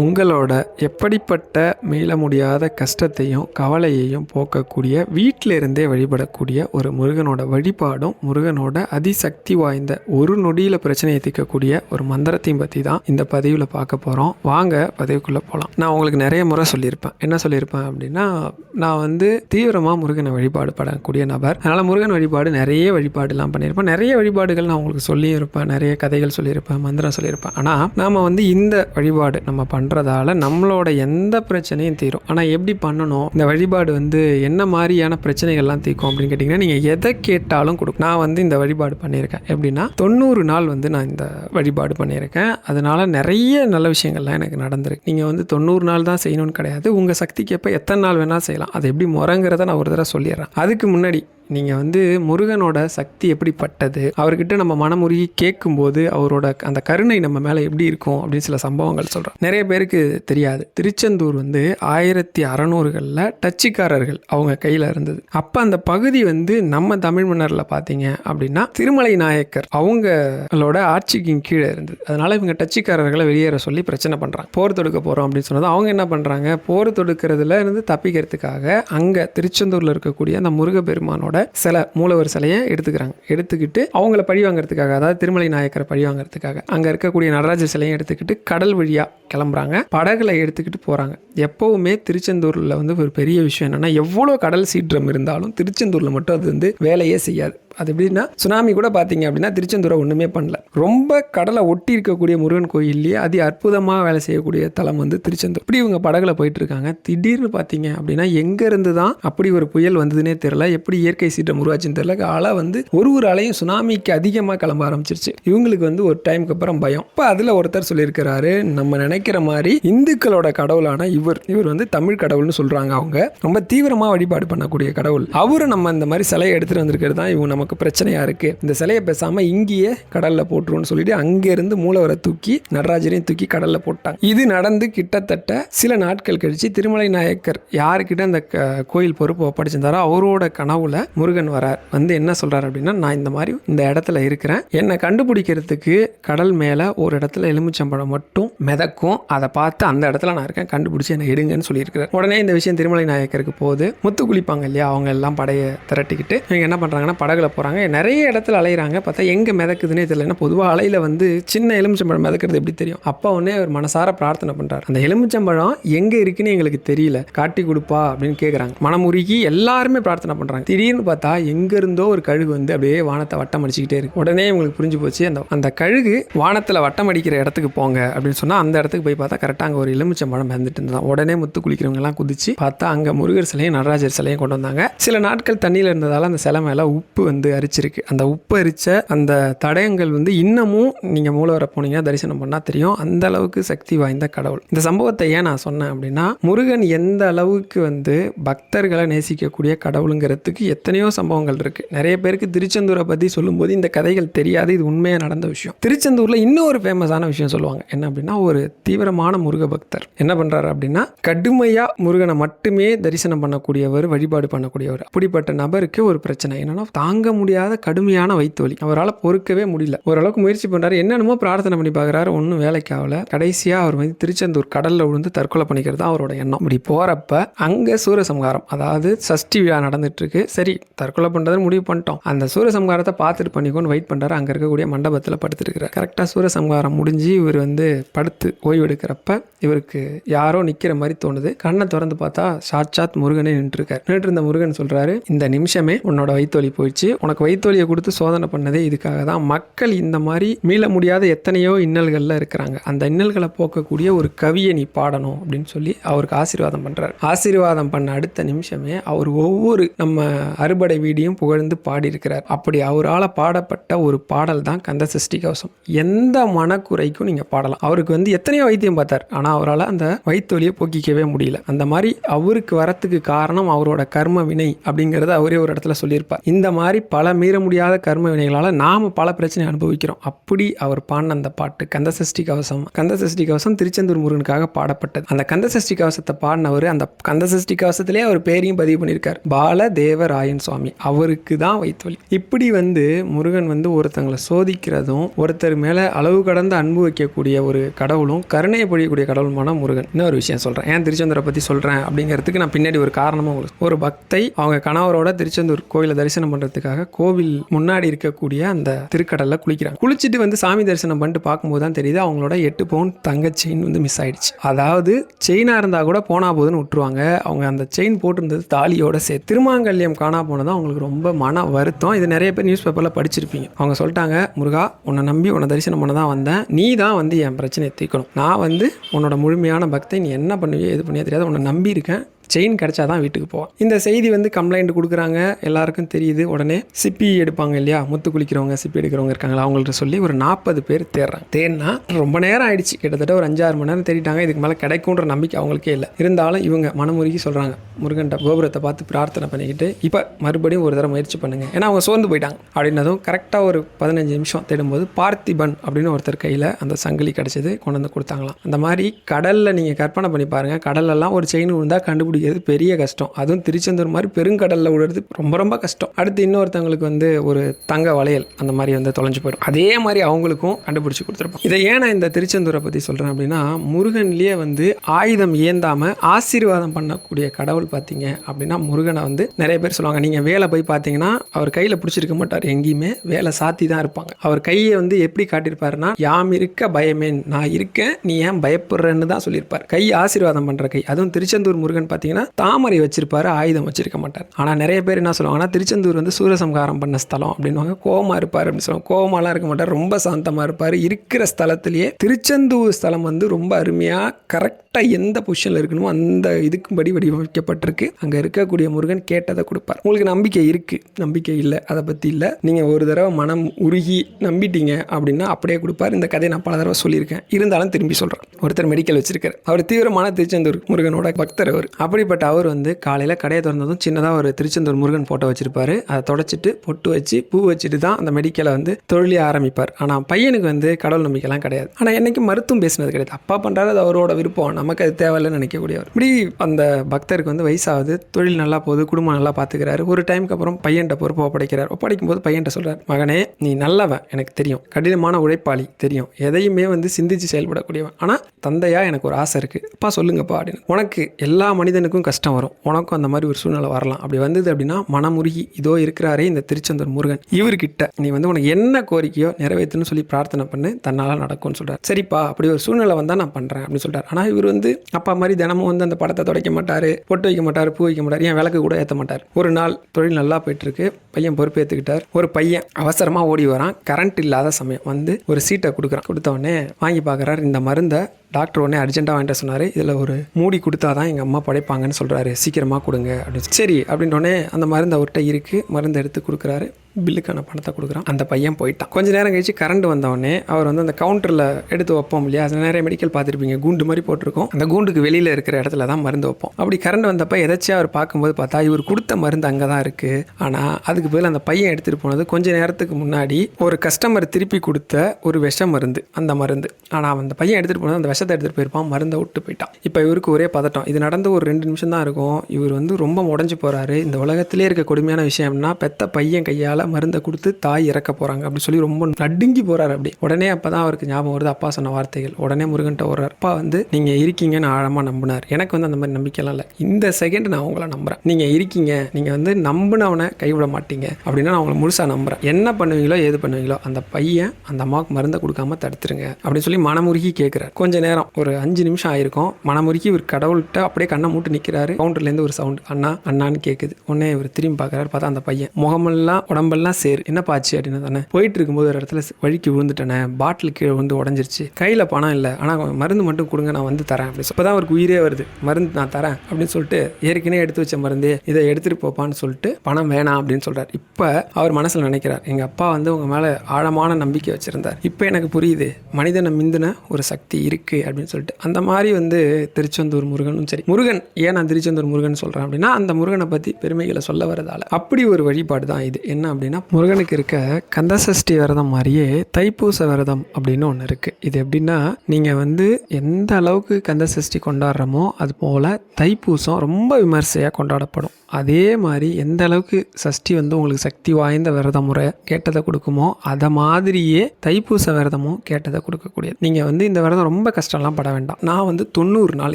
உங்களோட எப்படிப்பட்ட மீள முடியாத கஷ்டத்தையும் கவலையையும் போக்கக்கூடிய வீட்டிலிருந்தே வழிபடக்கூடிய ஒரு முருகனோட வழிபாடும் முருகனோட அதிசக்தி வாய்ந்த ஒரு நொடியில் பிரச்சனையை தீர்க்கக்கூடிய ஒரு மந்திரத்தையும் பற்றி தான் இந்த பதிவில் பார்க்க போகிறோம் வாங்க பதிவுக்குள்ளே போகலாம் நான் உங்களுக்கு நிறைய முறை சொல்லியிருப்பேன். என்ன சொல்லியிருப்பேன் அப்படின்னா நான் வந்து தீவிரமாக முருகனை வழிபாடு படக்கூடிய நபர். அதனால் முருகன் வழிபாடு நிறைய வழிபாடுலாம் பண்ணியிருப்பேன். நிறைய வழிபாடுகள் நான் உங்களுக்கு சொல்லியிருப்பேன். நிறைய கதைகள் சொல்லியிருப்பேன். மந்திரம் சொல்லியிருப்பேன். ஆனால் நாம் வந்து இந்த வழிபாடு நம்ம பண்ணுறதால நம்மளோட எந்த பிரச்சனையும் தீரும். ஆனால் எப்படி பண்ணணும்? இந்த வழிபாடு வந்து என்ன மாதிரியான பிரச்சனைகள்லாம் தீர்க்கும் அப்படின்னு கேட்டிங்கன்னா நீங்கள் எதை கேட்டாலும் கொடுக்கும். நான் வந்து இந்த வழிபாடு பண்ணியிருக்கேன். எப்படின்னா தொண்ணூறு நாள் வந்து நான் இந்த வழிபாடு பண்ணியிருக்கேன். அதனால் நிறைய நல்ல விஷயங்கள்லாம் எனக்கு நடந்திருக்கு. நீங்கள் வந்து தொண்ணூறு நாள் தான் செய்யணும்னு கிடையாது. உங்கள் சக்திக்கு எப்போ எத்தனை நாள் வேணால் செய்யலாம். அது எப்படி முறைங்கிறத நான் ஒரு தடவை சொல்லிடுறேன். அதுக்கு முன்னாடி நீங்கள் வந்து முருகனோட சக்தி எப்படிப்பட்டது? அவர்கிட்ட நம்ம மனமுருகி கேட்கும்போது அவரோட அந்த கருணை நம்ம மேலே எப்படி இருக்கும் அப்படின்னு சில சம்பவங்கள் சொல்கிறோம் நிறைய பேருக்கு தெரியாது. திருச்செந்தூர் வந்து ஆயிரத்தி அறநூறுகளில் டச்சுக்காரர்கள் அவங்க கையில் இருந்தது. அப்போ அந்த பகுதி வந்து நம்ம தமிழ் மன்னரில் பார்த்தீங்க அப்படின்னா திருமலை நாயக்கர் அவங்களோட ஆட்சிக்கு கீழே இருந்தது. அதனால் இவங்க டச்சுக்காரர்களை வெளியேற சொல்லி பிரச்சனை பண்ணுறாங்க போர் தொடுக்க போகிறோம் அப்படின்னு சொன்னது அவங்க என்ன பண்ணுறாங்க போர் தொடுக்கிறதுல இருந்து தப்பிக்கிறதுக்காக அங்கே திருச்செந்தூரில் இருக்கக்கூடிய அந்த முருகப்பெருமானோட சிலை மூலவர் சிலையை எடுத்துக்கிறாங்க. எடுத்துக்கிட்டு அவங்கள பழி வாங்குறதுக்காக அதாவது திருமலை நாயக்கரை பழி வாங்குறதுக்காக அங்கே இருக்கக்கூடிய நடராஜர் சிலையும் எடுத்துக்கிட்டு கடல் வழியாக கிளம்புறாங்க. படகுல எடுத்துக்கிட்டு போகிறாங்க எப்போவுமே திருச்செந்தூரில் வந்து ஒரு பெரிய விஷயம் என்னென்னா எவ்வளோ கடல் சீற்றம் இருந்தாலும் திருச்செந்தூரில் மட்டும் அது வந்து வேலையே செய்யாது. அது எப்படின்னா சுனாமி கூட பார்த்தீங்க அப்படின்னா திருச்செந்தூரை ஒன்றுமே பண்ணல. ரொம்ப கடலை ஒட்டி இருக்கக்கூடிய முருகன் கோயில்லையே அதி அற்புதமாக வேலை செய்யக்கூடிய தலம் வந்து திருச்செந்தூர். இப்படி இவங்க படகுல போயிட்டு இருக்காங்க. திடீர்னு பார்த்தீங்க அப்படின்னா எங்கேருந்து தான் அப்படி ஒரு புயல் வந்ததுன்னே தெரில எப்படி இயற்கை சீற்றம் உருவாச்சுன்னு தெரில அலை வந்து ஒரு ஒரு அலையும் சுனாமிக்கு அதிகமாக கிளம்ப ஆரம்பிச்சிருச்சு. இவங்களுக்கு வந்து ஒரு டைமுக்கு அப்புறம் பயம். இப்போ அதில் ஒருத்தர் சொல்லியிருக்கிறாரு நம்ம நினைக்கிற மாதிரி இந்துக்களோட கடவுளான இவர். இவர் வந்து தமிழ் கடவுள்னு சொல்கிறாங்க அவங்க. ரொம்ப தீவிரமாக வழிபாடு பண்ணக்கூடிய கடவுள். அவரை நம்ம இந்த மாதிரி சிலையை எடுத்துகிட்டு வந்திருக்கிறது தான் இவங்க நமக்கு பிரச்சனையாக இருக்குது இந்த சிலையை பேசாமல் இங்கேயே கடலில் போட்டுருவோம்னு சொல்லிட்டு அங்கேருந்து மூலவரை தூக்கி நடராஜரையும் தூக்கி கடலில் போட்டாங்க. இது நடந்து கிட்டத்தட்ட சில நாட்கள் கழித்து திருமலை நாயக்கர் யாருக்கிட்ட அந்த க- கோயில் பொறுப்பு ஒப்படைச்சிருந்தாரோ அவரோட கனவுல முருகன் வரார். வந்து என்ன சொல்கிறார் அப்படின்னா நான் இந்த மாதிரி இந்த இடத்துல இருக்கிறேன். என்னை கண்டுபிடிக்கிறதுக்கு கடல் மேலே ஒரு இடத்துல எலுமிச்சம்பழம் மட்டும் மிதக்கும். அதை பார்த்து அந்த இடத்துல நான் இருக்கேன். கண்டுபிடிச்சி என்னை எடுங்கன்னு சொல்லியிருக்கிறார். உடனே இந்த விஷயம் திருமலை நாயக்கருக்கு போகுது. முத்து குளிப்பாங்க இல்லையா? அவங்க எல்லாம் படையை திரட்டிக்கிட்டு இவங்க என்ன பண்ணுறாங்கன்னா படகுல போகிறாங்க நிறைய இடத்துல அலையிறாங்க. பார்த்தா எங்கே மிதக்குதுன்னே தெரியல. ஏன்னா பொதுவாக அலையில் வந்து சின்ன எலுமிச்சம்பழம் மிதக்கிறது எப்படி தெரியும்? அப்போ உடனே ஒரு மனசார பிரார்த்தனை பண்ணுறாரு அந்த எலுமிச்சம்பழம் எங்கே இருக்குன்னு எங்களுக்கு தெரியல. காட்டி கொடுப்பா அப்படின்னு கேட்குறாங்க மனமுருகி எல்லாருமே பிரார்த்தனை பண்ணுறாங்க திடீர்னு பார்த்தா எங்கேருந்தோ ஒரு கழுகு வந்து அப்படியே வானத்தை வட்டம் அடிச்சுக்கிட்டே இருக்கு. உடனே இவங்களுக்கு புரிஞ்சு போச்சு அந்த அந்த கழுகு வானத்தில் வட்டம் அடிக்கிற இடத்துக்கு போங்க அப்படின்னு சொன்னால் அந்த இடத்துக்கு போய் பார்த்தா கரெக்டாக அங்கே ஒரு எலுமிச்சம்பழம் மிதந்துட்டு இருந்தான் உடனே முத்து குளிக்கிறவங்கலாம் குதிச்சு பார்த்தா அங்கே முருகர் சிலையும் நடராஜர் சிலையும் கொண்டு வந்தாங்க. சில நாட்கள் தண்ணியில் இருந்ததால் அந்த சிலை மேலே உப்பு வந்து அரிச்சிருக்கு. அந்த உப்பு அரிச்ச அந்த தடயங்கள் வந்து இன்னமும் நீங்கள் மூலவரை போனீங்கன்னா தரிசனம் பண்ணால் தெரியும். அந்த அளவுக்கு சக்தி வாய்ந்த கடவுள். இந்த சம்பவத்தை ஏன் நான் சொன்னேன் அப்படின்னா முருகன் எந்த அளவுக்கு வந்து பக்தர்களை நேசிக்கக்கூடிய கடவுளுங்கிறதுக்கு எத்தனை எத்தனையோ சம்பவங்கள் இருக்குது நிறைய பேருக்கு திருச்செந்தூரை பற்றி சொல்லும்போது இந்த கதைகள் தெரியாது. இது உண்மையாக நடந்த விஷயம். திருச்செந்தூரில் இன்னும் ஒரு ஃபேமஸான விஷயம் சொல்லுவாங்க. என்ன அப்படின்னா ஒரு தீவிரமான முருக பக்தர். என்ன பண்ணுறாரு அப்படின்னா கடுமையாக முருகனை மட்டுமே தரிசனம் பண்ணக்கூடியவர் வழிபாடு பண்ணக்கூடியவர். அப்படிப்பட்ட நபருக்கு ஒரு பிரச்சனை. என்னென்னா தாங்க முடியாத கடுமையான வயிற்று வலி அவரால் பொறுக்கவே முடியல. ஓரளவுக்கு முயற்சி பண்ணுறாரு என்னென்னமோ பிரார்த்தனை பண்ணி பார்க்குறாரு ஒன்றும் வேலைக்கு ஆகல. கடைசியாக அவர் வந்து திருச்செந்தூர் கடலில் விழுந்து தற்கொலை பண்ணிக்கிறது தான் அவரோட எண்ணம். அப்படி போகிறப்ப அங்கே சூரசம்ஹாரம் அதாவது சஷ்டி விழா நடந்துட்டு இருக்கு. சரி தற்கொலை பண்ணுறதுன்னு முடிவு பண்ணிட்டோம். அந்த சூரிய சம்காரத்தை பார்த்துட்டு பண்ணிக்கோன்னு வெயிட் பண்ணுறாரு அங்கே இருக்கக்கூடிய மண்டபத்தில் படுத்துருக்கிறார். கரெக்டாக சூரசம்ஹாரம் முடிஞ்சு இவர் வந்து படுத்து ஓய்வு எடுக்கிறப்ப இவருக்கு யாரோ நிற்கிற மாதிரி தோணுது. கண்ணை திறந்து பார்த்தா சாட்சாத் முருகனே நின்றுருக்கார். நின்றுட்டு இருந்த முருகன் சொல்கிறாரு இந்த நிமிஷமே உன்னோட வயிற்றுவலி போயிடுச்சு. உனக்கு வைத்தொலியை கொடுத்து சோதனை பண்ணதே இதுக்காக தான். மக்கள் இந்த மாதிரி மீள முடியாத எத்தனையோ இன்னல்களில் இருக்கிறாங்க. அந்த இன்னல்களை போக்கக்கூடிய ஒரு கவியை நீ பாடணும். அப்படின்னு சொல்லி அவருக்கு ஆசீர்வாதம் பண்ணுறாரு ஆசீர்வாதம் பண்ண அடுத்த நிமிஷமே அவர் ஒவ்வொரு நம்ம அறுபடை வீடியும் புகழ்ந்து பாடியிருக்கிறார். அப்படி அவரால் பாடப்பட்ட ஒரு பாடல் தான் கந்த சஷ்டி கவசம். எந்த மனக்குறைக்கும் நீங்கள் பாடலாம். அவருக்கு வந்து எத்தனையோ வைத்தியம் பார்த்தார். ஆனால் அவரால் அந்த வைத்தொலியை போக்கிக்கவே முடியல. அந்த மாதிரி அவருக்கு வரத்துக்கு காரணம் அவரோட கர்ம வினை அப்படிங்கிறத அவரே ஒரு இடத்துல சொல்லியிருப்பார். இந்த மாதிரி பல மீற முடியாத கர்ம வினைகளால் நாம் பல பிரச்சனை அனுபவிக்கிறோம். அப்படி அவர் பாடின அந்த பாட்டு கந்த சஷ்டி கவசம். கந்த சஷ்டி கவசம் திருச்செந்தூர் முருகனுக்காக பாடப்பட்டது. அந்த கந்த சஷ்டி கவசத்தை பாடினவர் அந்த கந்த சஷ்டி கவசத்திலே அவர் பேரையும் பதிவு பண்ணியிருக்கார். பால தேவராயன் சுவாமி அவருக்கு தான் வைத்தொழி வலி இப்படி வந்து முருகன் வந்து ஒருத்தங்களை சோதிக்கிறதும் ஒருத்தர் மேலே அளவு கடந்த அன்பு வைக்கக்கூடிய ஒரு கடவுளும் கருணையை பொழியக்கூடிய கடவுளுமான முருகன். இன்னொரு விஷயம் சொல்கிறேன் ஏன் திருச்செந்தூரை பற்றி சொல்கிறேன் அப்படிங்கிறதுக்கு நான் பின்னாடி ஒரு காரணமும் உங்களுக்கு ஒரு பக்தை அவங்க கணவரோட திருச்செந்தூர் கோவிலை தரிசனம் பண்ணுறதுக்காக கோவில் முன்னாடி இருக்கக்கூடிய அந்த திருக்கடலில் குளிக்கிறாங்க. குளிச்சுட்டு வந்து சாமி தரிசனம் பண்ணிட்டு பார்க்கும்போது தான் தெரியுது அவங்களோட எட்டு பவுன் தங்க செயின் வந்து மிஸ் ஆயிடுச்சு. அதாவது செயினாக இருந்தால் கூட போனா போதுன்னு விட்டுருவாங்க. அவங்க அந்த செயின் போட்டிருந்தது தாலியோட சேர்த்து. திருமாங்கல்யம் காணா போனது அவங்களுக்கு ரொம்ப மன வருத்தம். இது நிறைய பேர் நியூஸ் பேப்பரில் படிச்சிருப்பீங்க. அவங்க சொல்லிட்டாங்க முருகா உன்னை நம்பி உன்னை தரிசனம் பண்ண தான் வந்தேன். நீ தான் வந்து என் பிரச்சனையை தீர்க்கணும். நான் வந்து உன்னோட முழுமையான பக்தை நீ என்ன பண்ணுவியோ எது பண்ணியோ தெரியாது உன்னை நம்பி இருக்கேன். செயின் கிடைச்சா தான் வீட்டுக்கு போவான். இந்த செய்தி வந்து கம்ப்ளைண்ட் கொடுக்குறாங்க. எல்லாருக்கும் தெரியுது. உடனே சிப்பி எடுப்பாங்க இல்லையா? முத்து குளிக்கிறவங்க சிப்பி எடுக்கிறவங்க இருக்காங்களா? அவங்கள்ட்ட சொல்லி ஒரு நாற்பது பேர் தேடுறாங்க தேடினா ரொம்ப நேரம் ஆயிடுச்சு. கிட்டத்தட்ட ஒரு அஞ்சாறு மணி நேரம் தேடிட்டாங்க. இதுக்கு மேலே கிடைக்கும்ன்ற நம்பிக்கை அவங்களுக்கே இல்லை. இருந்தாலும் இவங்க மனமுருகி சொல்கிறாங்க முருகன்ட்ட கோபுரத்தை பார்த்து பிரார்த்தனை பண்ணிக்கிட்டு இப்போ மறுபடியும் ஒரு தடவை முயற்சி பண்ணுங்க. ஏன்னா அவங்க சோர்ந்து போயிட்டாங்க. அப்படின்னதும் கரெக்டாக ஒரு பதினஞ்சு நிமிஷம் தேடும்போது பார்த்திபன் அப்படின்னு ஒருத்தர் கையில் அந்த சங்கிலி கிடச்சது கொண்டு வந்து கொடுத்தாங்களாம். அந்த மாதிரி கடலில் நீங்கள் கற்பனை பண்ணி பாருங்கள் கடலெல்லாம் ஒரு செயின் விழுந்தால் முடியாது பெரிய கஷ்டம். அதுவும் திருச்செந்தூர் மாதிரி பெருங்கடலில் விடுறது ரொம்ப ரொம்ப கஷ்டம். அடுத்து இன்னொருத்தவங்களுக்கு வந்து ஒரு தங்க வளையல் அந்த மாதிரி வந்து தொலைஞ்சு போயிடும். அதே மாதிரி அவங்களுக்கும் கண்டுபிடிச்சி கொடுத்துருப்போம். இதை ஏன் நான் இந்த திருச்செந்தூரை பற்றி சொல்கிறேன் அப்படின்னா முருகன்லேயே வந்து ஆயுதம் ஏந்தாமல் ஆசீர்வாதம் பண்ணக்கூடிய கடவுள் பார்த்தீங்க அப்படின்னா முருகனை வந்து நிறைய பேர் சொல்லுவாங்க. நீங்கள் வேலை போய் பார்த்தீங்கன்னா அவர் கையில் பிடிச்சிருக்க மாட்டார். எங்கேயுமே வேலை சாத்தி தான் இருப்பாங்க. அவர் கையை வந்து எப்படி காட்டியிருப்பாருன்னா யாம் இருக்க பயமேன் நான் இருக்கேன் நீ ஏன் பயப்படுறேன்னு தான் சொல்லியிருப்பார். கை ஆசீர்வாதம் பண்ணுற கை. அதுவும் திருச்செந்தூர் முருகன் பார்த்தீங்கன்னா பார்த்தீங்கன்னா தாமரை வச்சிருப்பாரு ஆயுதம் வச்சிருக்க மாட்டார். ஆனால் நிறைய பேர் என்ன சொல்லுவாங்கன்னா திருச்செந்தூர் வந்து சூரசம்காரம் பண்ண ஸ்தலம் அப்படின்னுவாங்க. கோவமாக இருப்பார் அப்படின்னு சொல்லுவாங்க. கோவமாலாம் இருக்க மாட்டார். ரொம்ப சாந்தமாக இருப்பார். இருக்கிற ஸ்தலத்திலேயே திருச்செந்தூர் ஸ்தலம் வந்து ரொம்ப அருமையாக கரெக்ட் கரெக்டாக எந்த பொசிஷனில் இருக்கணுமோ அந்த இதுக்கும்படி வடிவமைக்கப்பட்டிருக்கு. அங்கே இருக்கக்கூடிய முருகன் கேட்டதை கொடுப்பார். உங்களுக்கு நம்பிக்கை இருக்குது நம்பிக்கை இல்லை அதை பற்றி இல்லை. நீங்கள் ஒரு தடவை மனம் உருகி நம்பிட்டீங்க அப்படின்னா அப்படியே கொடுப்பார். இந்த கதையை நான் பல தடவை சொல்லியிருக்கேன். இருந்தாலும் திரும்பி சொல்கிறேன் ஒருத்தர் மெடிக்கல் வச்சிருக்காரு. அவர் தீவிரமான திருச்செந்தூர் முருகனோட பக்தர் அவர். அப்படிப்பட்ட அவர் வந்து காலையில் கடையை திறந்ததும் சின்னதாக ஒரு திருச்செந்தூர் முருகன் ஃபோட்டோ வச்சிருப்பாரு. அதை தொடச்சிட்டு பொட்டு வச்சு பூ வச்சுட்டு தான் அந்த மெடிக்கலை வந்து தொழிலே ஆரம்பிப்பார். ஆனால் பையனுக்கு வந்து கடவுள் நம்பிக்கைலாம் கிடையாது. ஆனால் என்னைக்கு மருத்துவம் பேசினது கிடையாது. அப்பா பண்ணுறாரு அது அவரோட விருப்பம். நமக்கு அது தேவையில்லைன்னு நினைக்கக்கூடியவர். இப்படி அந்த பக்தருக்கு வந்து வயசாகுது தொழில் நல்லா போகுது குடும்பம் நல்லா பார்த்துக்கிறாரு ஒரு டைமுக்கு அப்புறம் பையன்கிட்ட பொறுப்பு ஒப்படைக்கிறார் ஒப்படைக்கும் போது பையன்கிட்ட சொல்கிறார் மகனே நீ நல்லவன் எனக்கு தெரியும். கடினமான உழைப்பாளி தெரியும். எதையுமே வந்து சிந்திச்சு செயல்படக்கூடியவன். ஆனால் தந்தையா எனக்கு ஒரு ஆசை இருக்குது அப்பா சொல்லுங்கப்பா அப்படின்னு. உனக்கு எல்லா மனிதனுக்கும் கஷ்டம் வரும். உனக்கும் அந்த மாதிரி ஒரு சூழ்நிலை வரலாம். அப்படி வந்தது அப்படின்னா மனமுருகி இதோ இருக்கிறாரே இந்த திருச்செந்தூர் முருகன். இவர்கிட்ட நீ வந்து உனக்கு என்ன கோரிக்கையோ நிறைவேற்றுன்னு சொல்லி பிரார்த்தனை பண்ணு. தன்னால் நடக்கும்னு சொல்கிறார் சரிப்பா அப்படி ஒரு சூழ்நிலை வந்தால் நான் பண்ணுறேன் அப்படின்னு சொல்கிறார் ஆனால் இவர் வந்து அப்பா மாதிரி தினமும் வந்து அந்த படத்தை துடைக்க மாட்டார் பொட்டு வைக்க மாட்டார் பூ வைக்க மாட்டார் ஏன் விளக்கு கூட ஏற்ற மாட்டார். ஒரு நாள் தொழில் நல்லா போயிட்டு இருக்கு பையன் பொறுப்பேற்றுக்கிட்டார் ஒரு பையன் அவசரமாக ஓடி வரான் கரண்ட் இல்லாத சமயம் வந்து ஒரு சீட்டை கொடுக்குறான். கொடுத்தவொடனே வாங்கி பார்க்குறாரு இந்த மருந்தை டாக்டர் உடனே அர்ஜென்ட்டாக வாங்கிட்டு சொன்னார் இதில் ஒரு மூடி கொடுத்தா தான் எங்கள் அம்மா படைப்பாங்கன்னு சொல்கிறாரு சீக்கிரமாக கொடுங்க அப்படின்னு சரி அப்படின்ற உடனே அந்த மருந்து அவர்கிட்ட இருக்குது மருந்து எடுத்து கொடுக்குறாரு. பில்லுக்கான பணத்தை கொடுக்குறான். அந்த பையன் போயிட்டான். கொஞ்ச நேரம் கழிச்சு கரண்ட் வந்தவொடனே அவர் வந்து அந்த கவுண்டரில் எடுத்து வைப்போம் இல்லையா? அது நிறைய மெடிக்கல் பார்த்துருப்பீங்க. கூண்டு மாதிரி போட்டிருக்கோம். அந்த கூண்டுக்கு வெளியில் இருக்கிற இடத்துல தான் மருந்து வைப்போம். அப்படி கரண்ட் வந்தப்போ எதாச்சும் அவர் பார்க்கும்போது பார்த்தா இவர் கொடுத்த மருந்து அங்கே தான் இருக்குது ஆனால் அதுக்கு பதில் அந்த பையன் எடுத்துகிட்டு போனது கொஞ்ச நேரத்துக்கு முன்னாடி ஒரு கஸ்டமர் திருப்பி கொடுத்த ஒரு விஷ மருந்து. அந்த மருந்து. ஆனால் அந்த பையன் எடுத்துகிட்டு போனது அந்த விஷத்தை எடுத்துகிட்டு போயிருப்பான். மருந்தை விட்டு போயிட்டான். இப்போ இவருக்கு ஒரே பதட்டம். இது நடந்து ஒரு ரெண்டு நிமிஷம் தான் இருக்கும். இவர் வந்து ரொம்ப உடஞ்சி போகிறாரு இந்த உலகத்திலே இருக்க கொடுமையான விஷயம்னா பெத்த பையன் கையால் மருந்தை கொடுத்து தாய் இறக்க போகிறாங்க அப்படின்னு சொல்லி ரொம்ப நடுங்கி போகிறாரு அப்படி உடனே அப்போ தான் அவருக்கு ஞாபகம் வருது அப்பா சொன்ன வார்த்தைகள். உடனே முருகன்ட்ட ஒரு அப்பா வந்து நீங்கள் இருக்கீங்கன்னு ஆழமாக நம்பினார். எனக்கு வந்து அந்த மாதிரி நம்பிக்கைலாம் இல்லை. இந்த செகண்ட் நான் உங்களை நம்புகிறேன் நீங்கள் இருக்கீங்க. நீங்கள் வந்து நம்பினவனை கைவிட மாட்டீங்க. அப்படின்னா நான் உங்களை முழுசாக நம்புகிறேன் என்ன பண்ணுவீங்களோ ஏது பண்ணுவீங்களோ அந்த பையன் அந்த அம்மாவுக்கு மருந்தை கொடுக்காம தடுத்துருங்க. அப்படின்னு சொல்லி மனமுருகி கேட்குறாரு கொஞ்ச நேரம் ஒரு அஞ்சு நிமிஷம் ஆயிருக்கும். மனமுருகி இவர் கடவுள்கிட்ட அப்படியே கண்ணை மூட்டு நிற்கிறாரு கவுண்டர்லேருந்து ஒரு சவுண்ட் அண்ணா அண்ணான்னு கேட்குது உடனே இவர் திரும்பி பார்க்குறாரு பார்த்தா அந்த பையன் முகமெல்லாம் நம்மெல்லாம் சேர். என்னப்பாச்சு அப்படின்னு தானே போயிட்டு இருக்கும்போது ஒரு இடத்துல வழிக்கு விழுந்துட்டேனே. பாட்டில் கீழே வந்து உடஞ்சிருச்சு. கையில் பணம் இல்லை. ஆனால் மருந்து மட்டும் கொடுங்க நான் வந்து தரேன் அப்படி இப்போ தான் அவருக்கு உயிரே வருது. மருந்து நான் தரேன் அப்படின்னு சொல்லிட்டு ஏற்கனவே எடுத்து வச்ச மருந்து இதை எடுத்துகிட்டு போப்பான்னு சொல்லிட்டு பணம் வேணாம் அப்படின்னு சொல்கிறார் இப்போ அவர் மனசில் நினைக்கிறார். எங்கள் அப்பா வந்து உங்கள் மேலே ஆழமான நம்பிக்கை வச்சுருந்தார். இப்போ எனக்கு புரியுது. மனிதனை மிந்தின ஒரு சக்தி இருக்குது அப்படின்னு சொல்லிட்டு. அந்த மாதிரி வந்து திருச்செந்தூர் முருகனும் சரி. முருகன் ஏன் நான் திருச்செந்தூர் முருகன் சொல்கிறேன் அப்படின்னா அந்த முருகனை பற்றி பெருமைகளை சொல்ல வரதால். அப்படி ஒரு வழிபாடு தான் இது. என்ன அப்படின்னு அப்படின்னா முருகனுக்கு இருக்க கந்தசஷ்டி விரதம் மாதிரியே தைப்பூச விரதம் அப்படின்னு ஒன்று இருக்குது இது எப்படின்னா நீங்கள் வந்து எந்த அளவுக்கு கந்தசஷ்டி கொண்டாடுறோமோ அது போல் தைப்பூசம் ரொம்ப விமர்சையாக கொண்டாடப்படும். அதே மாதிரி எந்த அளவுக்கு சஷ்டி வந்து உங்களுக்கு சக்தி வாய்ந்த விரத முறை கேட்டதை கொடுக்குமோ அதை மாதிரியே தைப்பூச விரதமும் கேட்டதை கொடுக்கக்கூடியது. நீங்கள் வந்து இந்த விரதம் ரொம்ப கஷ்டம்லாம் பட வேண்டாம். நான் வந்து தொண்ணூறு நாள்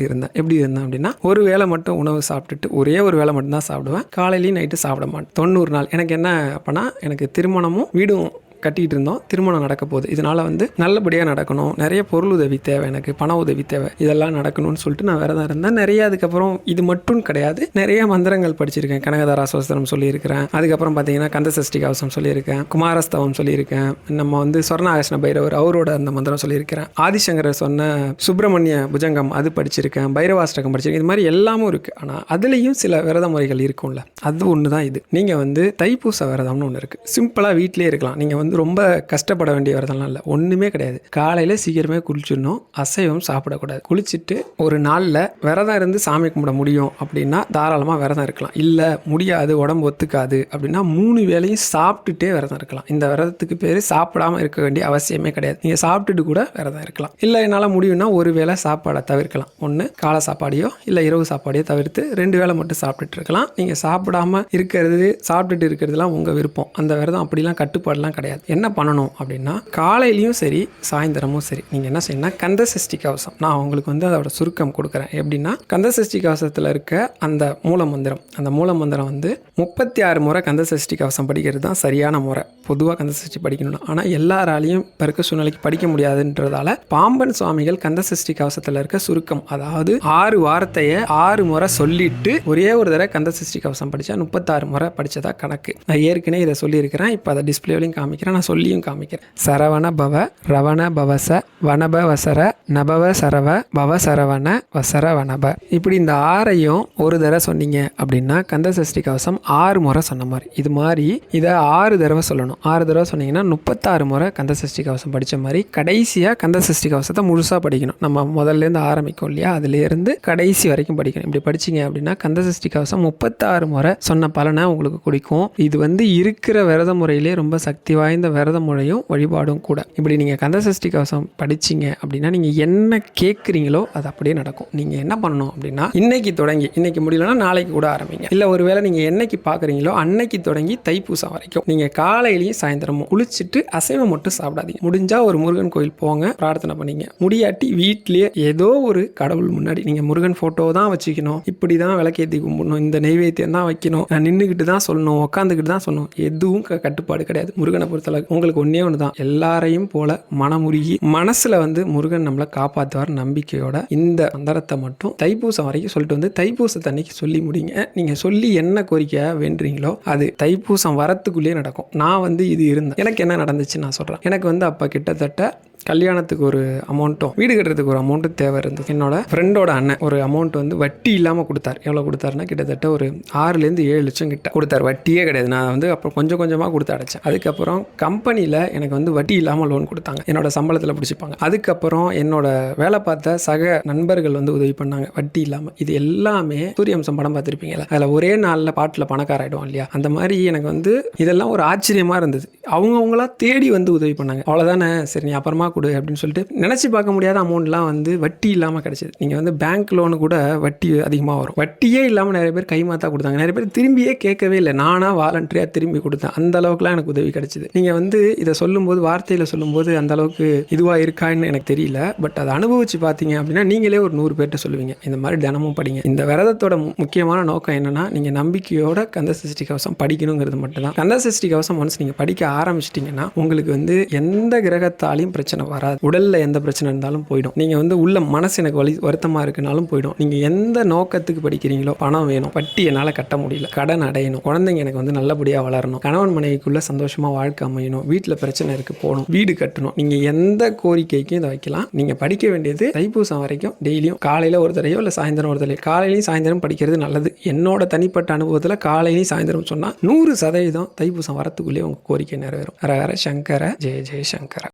இருந்தேன். எப்படி இருந்தேன் அப்படின்னா ஒரு வேளை மட்டும் உணவு சாப்பிட்டுட்டு ஒரே ஒரு வேளை மட்டும்தான் சாப்பிடுவேன். காலையிலையும் நைட்டு சாப்பிட மாட்டேன். தொண்ணூறு நாள். எனக்கு என்ன அப்போனா எனக்கு திருமணமும் வீடும் கட்டிகிட்டு இருந்தோம் திருமணம் நடக்க போகுது இதனால் வந்து நல்லபடியாக நடக்கணும். நிறைய பொருள் உதவி தேவை எனக்கு. பண உதவி தேவை. இதெல்லாம் நடக்கணும்னு சொல்லிட்டு நான் விரதம் இருந்தேன். நிறைய அதுக்கப்புறம் இது மட்டும் கிடையாது. நிறைய மந்திரங்கள் படிச்சிருக்கேன். கனகதாரா சோஸ்திரம் சொல்லியிருக்கிறேன். அதுக்கப்புறம் பார்த்தீங்கன்னா கந்த சஷ்டி கவசம் சொல்லியிருக்கேன். குமாரஸ்தவம் சொல்லியிருக்கேன். நம்ம வந்து சொர்ணாகர்ஷ்ண பைரவர் அவரோட அந்த மந்திரம் சொல்லியிருக்கிறேன். ஆதிசங்கரர் சொன்ன சுப்பிரமணிய புஜங்கம் அது படிச்சிருக்கேன். பைரவாஷ்டகம் படிச்சிருக்கேன். இது மாதிரி எல்லாமும் இருக்குது ஆனால் அதுலேயும் சில விரத முறைகள் இருக்கும்ல. அது ஒன்று தான் இது. நீங்கள் வந்து தைப்பூச விரதம்னு ஒன்று இருக்குது சிம்பிளாக வீட்டிலே இருக்கலாம். நீங்கள் வந்து ரொம்ப கஷ்டப்பட வேண்டிய விரதம்லாம் இல்லை. ஒன்றுமே கிடையாது. காலையில் சீக்கிரமே குளிச்சிடணும். அசைவம் சாப்பிடக்கூடாது. குளிச்சுட்டு ஒரு நாளில் விரதம் இருந்து சாமி கும்பிட முடியும் அப்படின்னா தாராளமாக விரதம் இருக்கலாம். இல்லை முடியாது உடம்பு ஒத்துக்காது அப்படின்னா மூணு வேளையும் சாப்பிட்டுட்டே விரதம் இருக்கலாம். இந்த விரதத்துக்கு பேர் சாப்பிடாம இருக்க வேண்டிய அவசியமே கிடையாது. நீங்கள் சாப்பிட்டுட்டு கூட விரதம் இருக்கலாம். இல்லை என்னால் முடியும்னா ஒரு வேளை சாப்பாடை தவிர்க்கலாம். ஒன்று காலை சாப்பாடையோ இல்லை இரவு சாப்பாடையோ தவிர்த்து ரெண்டு வேளை மட்டும் சாப்பிட்டுட்டு இருக்கலாம். நீங்கள் சாப்பிடாம இருக்கிறது சாப்பிட்டுட்டு இருக்கிறதுலாம் உங்கள் விருப்பம். அந்த விரதம் அப்படிலாம் கட்டுப்பாடுலாம் கிடையாது. என்ன பண்ணணும் அப்படின்னா காலையிலையும் சரி சாயந்தரமும் சரி நீங்கள் என்ன செய்யணும்னா கந்த சஷ்டி கவசம். நான் உங்களுக்கு வந்து அதோட சுருக்கம் கொடுக்குறேன். எப்படின்னா கந்த சஷ்டி கவசத்தில் இருக்க அந்த மூல மந்திரம் அந்த மூல மந்திரம் வந்து முப்பத்தி ஆறு முறை கந்த சஷ்டி கவசம் படிக்கிறது தான் சரியான முறை. பொதுவாக கந்த சஷ்டி படிக்கணும் ஆனால் எல்லாராலையும் இப்போ இருக்க சூழ்நிலைக்கு படிக்க முடியாதுன்றதால பாம்பன் சுவாமிகள் கந்த சஷ்டி கவசத்தில் இருக்க சுருக்கம் அதாவது ஆறு வார்த்தையை ஆறு முறை சொல்லிட்டு ஒரே ஒரு தடவை கந்த சஷ்டி கவசம் படித்தா முப்பத்தாறு முறை படித்ததா கணக்கு. நான் ஏற்கனவே இதை சொல்லியிருக்கிறேன். இப்போ அதை டிஸ்பிளேவிலையும் காமிக்கிறேன். நான் சொல்லியும் காமிக்கிறேன். சரவண பவ ரவண பவச வனப வசர நபவ சரவ பவ சரவண வசர வனப. இப்படி இந்த ஆறையும் ஒரு தடவை சொன்னீங்க அப்படின்னா கந்த சஷ்டி கவசம் ஆறு முறை சொன்ன மாதிரி. இது மாதிரி இதை ஆறு தடவை சொல்லணும். ஆறு தடவை சொன்னீங்கன்னா முப்பத்தாறு முறை கந்த சஷ்டி கவசம் படித்த மாதிரி கடைசியாக கந்த சஷ்டி கவசத்தை முழுசாக படிக்கணும். நம்ம முதல்லேருந்து ஆரம்பிக்கும் இல்லையா? அதுலேருந்து கடைசி வரைக்கும் படிக்கணும். இப்படி படிச்சீங்க அப்படின்னா கந்த சஷ்டி கவசம் முப்பத்தாறு முறை சொன்ன பலனை உங்களுக்கு கொடுக்கும். இது வந்து இருக்கிற விரத முறையிலே ரொம்ப சக்தி வாய்ந்த விரத முறையும் வழிபாடும் கூட. இப்படி நீங்கள் கந்தசஷ்டி கவசம் படிச்சீங்க அப்படின்னா நீங்கள் என்ன கேட்குறீங்களோ அது அப்படியே நடக்கும். நீங்கள் என்ன பண்ணணும் அப்படின்னா இன்னைக்கு தொடங்கி இன்னைக்கு முடியலன்னா நாளைக்கு கூட ஆரம்பிங்க. இல்லை ஒருவேளை நீங்கள் என்னைக்கு பார்க்குறீங்களோ அன்னைக்கு தொடங்கி தைப்பூசம் வரைக்கும். நீங்கள் காலையிலையும் சாயந்தரமும் குளிச்சுட்டு அசைவம் மட்டும் சாப்பிடாதீங்க. முடிஞ்சால் ஒரு முருகன் கோயில் போங்க பிரார்த்தனை பண்ணிங்க. முடியாட்டி வீட்லேயே ஏதோ ஒரு கடவுள் முன்னாடி நீங்கள் முருகன் ஃபோட்டோ தான் வச்சுக்கணும். இப்படி தான் விளக்கேற்றி கும்பிடணும். இந்த நெய்வேத்தியம் தான் வைக்கணும். நான் நின்றுக்கிட்டு தான் சொல்லணும் உட்காந்துக்கிட்டு தான் சொல்லணும். எதுவும் க- கட்டுப்பாடு கிடையாது. முருகனை பொறுத்தளவுக்கு உங்களுக்கு ஒன்றே ஒன்று தான் எல்லாரையும் போல மனமுருகி மனசில் வந்து முருகன் நம்மளை காப்பாற்றுவார் நம்பிக்கையோட இந்த மந்திரத்தை மட்டும் தைப்பூசம் வரைக்கும் சொல்லிட்டு வந்து தைப்பூசத்தன்னைக்கு சொல்லி முடிங்க. நீங்கள் சொல்லி என்ன கோரிக்கை வேண்டுறீங்களோ அது தைப்பூசம் வரத்துக்குள்ளேயே நடக்கும். நான் வந்து இது இருந்தேன். எனக்கு என்ன நடந்துச்சு நான் சொல்கிறேன் எனக்கு வந்து அப்போ கிட்டத்தட்ட கல்யாணத்துக்கு ஒரு அமௌண்ட்டும் வீடு கட்டுறதுக்கு ஒரு அமௌண்ட்டும் தேவை இருந்தது. என்னோட ஃப்ரெண்டோட அண்ணன் ஒரு அமௌண்ட் வந்து வட்டி இல்லாமல் கொடுத்தார். எவ்வளோ கொடுத்தாருன்னா கிட்டத்தட்ட ஒரு ஆறுலேருந்து ஏழு லட்சம் கிட்ட கொடுத்தார். வட்டியே கிடையாது. நான் வந்து அப்புறம் கொஞ்சம் கொஞ்சமாக கொடுத்து அடைச்சேன். அதுக்கப்புறம் கம்பெனியில் எனக்கு வந்து வட்டி இல்லாமல் லோன் கொடுத்தாங்க. என்னோட சம்பளத்தில் பிடிச்சிப்பாங்க. அதுக்கப்புறம் என்னோட வேலை பார்த்த சக நண்பர்கள் வந்து உதவி பண்ணாங்க. வட்டி இல்லாமல் இது எல்லாமே சூரியம்சம் படம் பார்த்துருப்பீங்களா அதில் ஒரே நாளில் பாட்டில் பணக்கார ஆகிடும் இல்லையா? அந்த மாதிரி எனக்கு வந்து இதெல்லாம் ஒரு ஆச்சரியமாக இருந்தது. அவங்கவுங்களா தேடி வந்து உதவி பண்ணாங்க. அவ்வளோதானே சரி நீ அப்புறமா கொடு அப்படின்னு சொல்லிட்டு நினச்சி பார்க்க முடியாத அமௌண்ட்லாம் வந்து வட்டி இல்லாமல் கிடைச்சிது. நீங்கள் வந்து பேங்க் லோனு கூட வட்டி அதிகமாக வரும். வட்டியே இல்லாமல் நிறைய பேர் கைமாத்தா கொடுத்தாங்க. நிறைய பேர் திரும்பியே கேட்கவே இல்லை. நானாக வாலண்டரியாக திரும்பி கொடுத்தேன். அந்த அளவுக்குலாம் எனக்கு உதவி கிடைச்சிது. நீங்கள் வந்து இதை சொல்லும்போது வார்த்தையில் சொல்லும்போது அந்த அளவுக்கு இதுவாக இருக்கான்னு எனக்கு தெரியல. பட் அதை அனுபவிச்சு பார்த்தீங்க அப்படின்னா நீங்களே ஒரு நூறு பேர்கிட்ட சொல்லுவீங்க. இந்த மாதிரி தினமும் படிங்க. இந்த விரதத்தோட முக்கியமான நோக்கம் என்னன்னா நீங்கள் நம்பிக்கையோட கந்த சஷ்டி கவசம் படிக்கணுங்கிறது மட்டும்தான். கந்த சஷ்டி கவசம் ஒன்ஸ் நீங்கள் படிக்க ஆரம்பிச்சிட்டிங்கன்னா உங்களுக்கு வந்து எந்த கிரகத்தாலையும் பிரச்சனை வராது. உடலில் எந்த பிரச்சனை இருந்தாலும் போயிடும். நீங்கள் வந்து உள்ள மனசு எனக்கு வலி வருத்தமாக இருக்குனாலும் போயிடும். நீங்கள் எந்த நோக்கத்துக்கு படிக்கிறீங்களோ பணம் வேணும். பட்டி என்னால் கட்ட முடியல. கடன் அடையணும். குழந்தைங்க எனக்கு வந்து நல்லபடியாக வளரணும். கணவன் மனைவிக்குள்ளே சந்தோஷமாக வாழ்க்கை அமையணும். வீட்டில் பிரச்சனை இருக்குது போகணும். வீடு கட்டணும். நீங்கள் எந்த கோரிக்கைக்கும் இதை வைக்கலாம். நீங்கள் படிக்க வேண்டியது தைப்பூசம் வரைக்கும் டெய்லியும். காலையில் ஒரு தடவையோ இல்லை சாயந்தரம் ஒரு தடையோ காலையிலையும் சாயந்தரம் படிக்கிறது நல்லது. என்னோட தனிப்பட்ட அனுபவத்தில் காலையிலையும் சாயந்தரம் சொன்னால் நூறு சதவீதம் தைப்பூசம் வரத்துக்குள்ளேயே உங்கள் கோரிக்கை நிறைவேறும். ஹர ஹர சங்கர ஜெய ஜெய சங்கர